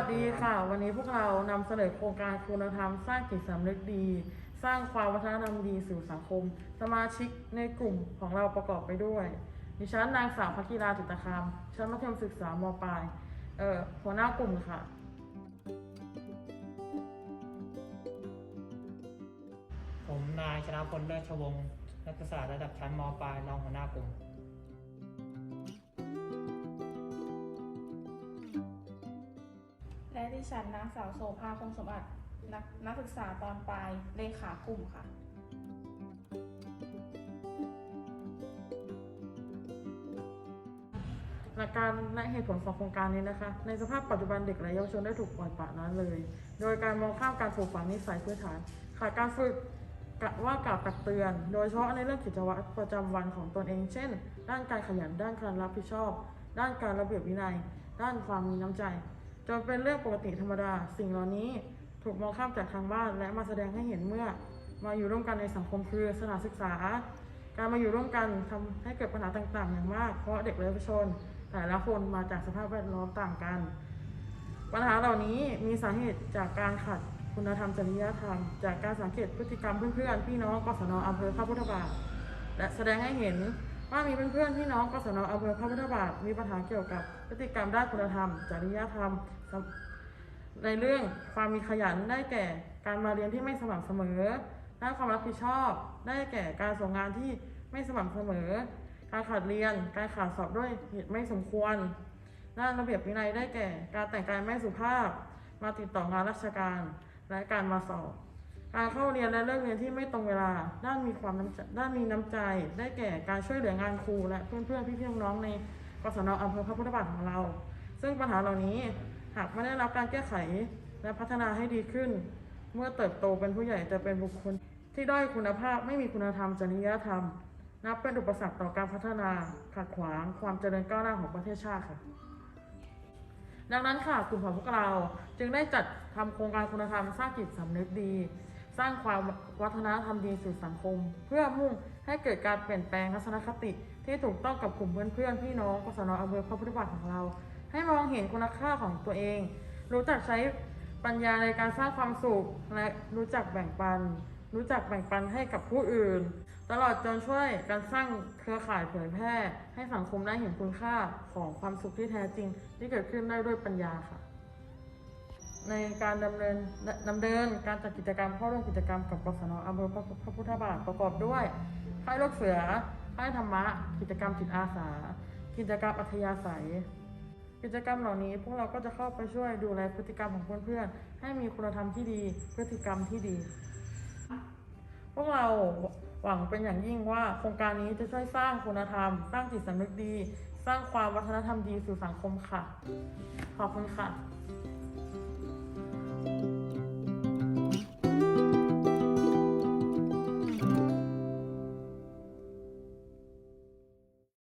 ัสดีค่ะ วันนี้พวกเรานำเสนอโครงการคุณธรรม สร้างจิตสำนึกดี สร้างความวัฒนธรรมดีสู่สังคม สมาชิกในกลุ่มของเราประกอบไปด้วยดิฉันนางสาวพักิราจิตรคามชั้นมัธยมศึกษามปลายเอ่อหัวหน้ากลุ่มค่ะ ผมนายชนะพลเลิศชวงศ์นักศึกษาระดับชั้นมปลายรองหัวหน้ากลุ่ม ดิฉันนางสาวโสภาคงสมบัตินักนักศึกษาตอนปลายเลขากลุ่มค่ะ หลักการและเหตุผลของโครงการนี้นะคะ ในสภาพปัจจุบันเด็กและเยาวชนได้ถูกปล่อยปละละเลย โดยการมองข้ามการปลูกฝังนิสัยพื้นฐานขาดการฝึกกะว่ากล่าวตักเตือน โดยเฉพาะในเรื่องกิจวัตรประจำวันของตนเอง เช่น ด้านการขยัน ด้านการรับผิดชอบ ด้านการระเบียบวินัย ด้านความมีน้ำใจ จนเป็นเรื่องปกติธรรมดา สิ่งเหล่านี้ถูกมองข้ามจากทางบ้านและมาแสดงให้เห็นเมื่อ มาอยู่ร่วมกันในสังคมคือสถานศึกษา การมาอยู่ร่วมกันทำให้เกิดปัญหาต่างๆ อย่างมาก เพราะเด็กและเยาวชน แต่ละคนมาจากสภาพแวดล้อมต่างกัน ปัญหาเหล่านี้มีสาเหตุจากการขาดคุณธรรมจริยธรรม จากการสังเกตพฤติกรรมเพื่อนๆพี่น้องกศนอำเภอพระพุทธบาทและแสดงให้เห็นว่ามีเพื่อนๆพี่น้องกศนอำเภอพระพุทธบาทมีปัญหาเกี่ยวกับพฤติกรรมด้านคุณธรรม จริยธรรม ในเรื่องความมีขยันได้แก่ การมาเรียนที่ไม่สม่ำเสมอด้านความรับผิดชอบ ได้แก่การส่งงานที่ไม่สม่ำเสมอ การขาดเรียน การขาดสอบด้วยเหตุไม่สมควร ด้านระเบียบวินัยได้แก่ การแต่งกายไม่สุภาพ มาติดต่องานราชการ และการมาสอบ การเข้าเรียนและเลิกเรียนที่ไม่ตรงเวลา ด้านมีความน้ำด้านมีน้ำใจ ได้แก่การช่วยเหลืองานครูและเพื่อนๆพี่ๆน้องๆในกศนอำเภอพระพุทธบาทของเรา ซึ่งปัญหาเหล่านี้ หากไม่ได้รับการแก้ไขและพัฒนาให้ดีขึ้น เมื่อเติบโตเป็นผู้ใหญ่จะเป็นบุคคลที่ด้อยคุณภาพไม่มีคุณธรรมจริยธรรม นับเป็นอุปสรรคต่อการพัฒนาขัดขวางความเจริญก้าวหน้าของประเทศชาติค่ะ ดังนั้นค่ะกลุ่มของพวกเราจึงได้จัดทำโครงการคุณธรรมสร้างจิตสำนึกดี สร้างความวัฒนธรรมดีสู่สังคม เพื่อมุ่งให้เกิดการเปลี่ยนแปลงทัศนคติ ที่ถูกต้องกับกลุ่มเพื่อนๆพี่น้องกศนอำเภอพระพุทธบาทของเรา ให้มองเห็นคุณค่าของตัวเอง รู้จักใช้ปัญญาในการสร้างความสุข และรู้จักแบ่งปัน รู้จักแบ่งปันให้กับผู้อื่น ตลอดจนช่วยการสร้างเครือข่ายเผยแพร่ ให้สังคมได้เห็นคุณค่าของความสุขที่แท้จริง ที่เกิดขึ้นได้ด้วยปัญญาค่ะ ในการดำเนินดำเนินการจัดกิจกรรมเข้าร่วมกิจกรรมกับกศนอำเภอพระพระพุทธบาทประกอบด้วยค่ายลูกเสือค่ายธรรมะ กิจกรรมจิตอาสา กิจกรรมอัธยาศัย กิจกรรมเหล่านี้พวกเราก็จะเข้าไปช่วยดูแลพฤติกรรมของเพื่อนๆ ให้มีคุณธรรมที่ดี พฤติกรรมที่ดี พวกเราหวังเป็นอย่างยิ่งว่าโครงการนี้จะช่วยสร้างคุณธรรม สร้างจิตสำนึกดี สร้างความวัฒนธรรมดีสู่สังคมค่ะ ขอบคุณค่ะ